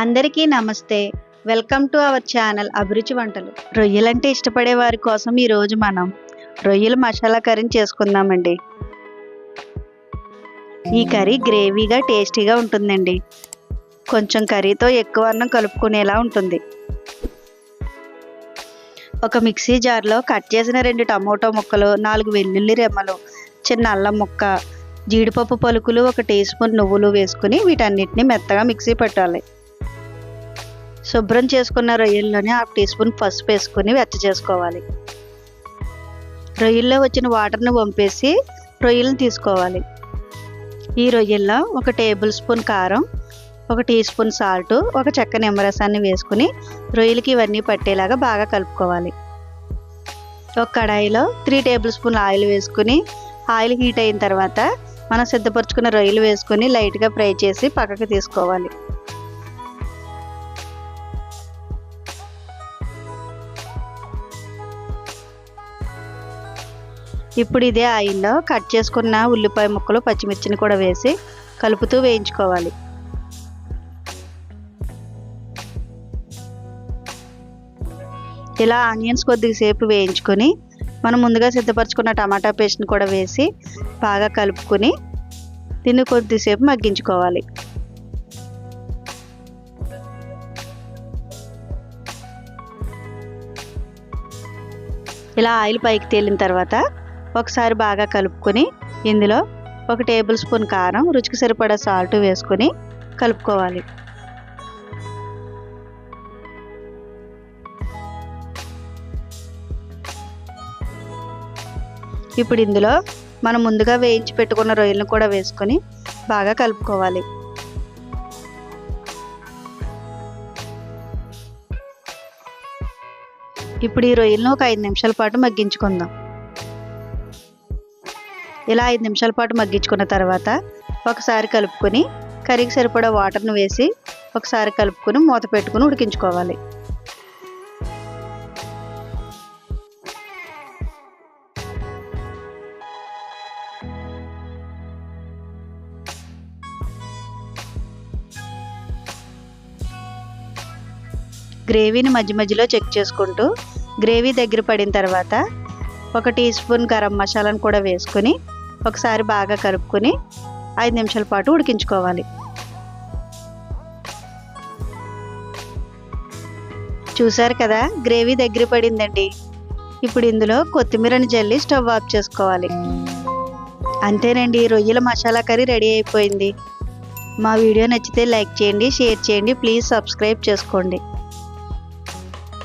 అందరికీ నమస్తే. Welcome to our channel అభిరుచి వంటలు. రొయ్యలంటే ఇష్టపడే వారి కోసం ఈరోజు మనం రొయ్యల మసాలా కర్రీని చేసుకుందామండి. ఈ కర్రీ గ్రేవీగా టేస్టీగా ఉంటుందండి. కొంచెం కర్రీతో ఎక్కువ అన్నం కలుపుకునేలా ఉంటుంది. ఒక మిక్సీ జార్లో కట్ చేసిన రెండు టమోటో ముక్కలు నాలుగు వెల్లుల్లి రెమ్మలు చిన్న అల్లం ముక్క జీడిపప్పు పలుకులు ఒక టీ స్పూన్ నువ్వులు వేసుకుని వీటన్నిటిని మెత్తగా మిక్సీ పెట్టాలి. శుభ్రం చేసుకున్న రొయ్యల్లోనే హాఫ్ టీ స్పూన్ పసుపు వేసుకుని వెచ్చ చేసుకోవాలి. రొయ్యల్లో వచ్చిన వాటర్ని వంపేసి రొయ్యలను తీసుకోవాలి. ఈ రొయ్యల్లో ఒక టేబుల్ స్పూన్ కారం ఒక టీ స్పూన్ సాల్ట్ ఒక చెక్క నిమ్మరసాన్ని వేసుకుని రొయ్యలకి ఇవన్నీ పట్టేలాగా బాగా కలుపుకోవాలి. ఒక కడాయిలో త్రీ టేబుల్ స్పూన్ ఆయిల్ వేసుకుని ఆయిల్ హీట్ అయిన తర్వాత మనం సిద్ధపరచుకున్న రొయ్యలు వేసుకొని లైట్గా ఫ్రై చేసి పక్కకు తీసుకోవాలి. ఇప్పుడు ఇదే ఆయిల్లో కట్ చేసుకున్న ఉల్లిపాయ ముక్కలు పచ్చిమిర్చిని కూడా వేసి కలుపుతూ వేయించుకోవాలి. ఇలా ఆనియన్స్ కొద్దిసేపు వేయించుకొని మనం ముందుగా సిద్ధపరచుకున్న టమాటా పేస్ట్ని కూడా వేసి బాగా కలుపుకొని దీన్ని కొద్దిసేపు మగ్గించుకోవాలి. ఇలా ఆయిల్ పైకి తేలిన తర్వాత ఒకసారి బాగా కలుపుకొని ఇందులో ఒక టేబుల్ స్పూన్ కారం రుచికి సరిపడా సాల్ట్ వేసుకొని కలుపుకోవాలి. ఇప్పుడు ఇందులో మనం ముందుగా వేయించి పెట్టుకున్న రొయ్యలను కూడా వేసుకొని బాగా కలుపుకోవాలి. ఇప్పుడు ఈ రొయ్యలను ఒక ఐదు నిమిషాల పాటు మగ్గించుకుందాం. ఇలా ఐదు నిమిషాల పాటు మగ్గించుకున్న తర్వాత ఒకసారి కలుపుకొని కర్రీకి సరిపడా వాటర్ను వేసి ఒకసారి కలుపుకొని మూత పెట్టుకుని ఉడికించుకోవాలి. గ్రేవీని మధ్య మధ్యలో చెక్ చేసుకుంటూ గ్రేవీ దగ్గర పడిన తర్వాత ఒక టీ స్పూన్ గరం మసాలాను కూడా వేసుకొని ఒకసారి బాగా కలుపుకొని ఐదు నిమిషాల పాటు ఉడికించుకోవాలి. చూసారు కదా గ్రేవీ దగ్గర పడిందండి. ఇప్పుడు ఇందులో కొత్తిమీరని జల్లి స్టవ్ ఆఫ్ చేసుకోవాలి. అంతేనండి రొయ్యల మసాలా కర్రీ రెడీ అయిపోయింది. మా వీడియో నచ్చితే లైక్ చేయండి షేర్ చేయండి ప్లీజ్ సబ్స్క్రైబ్ చేసుకోండి.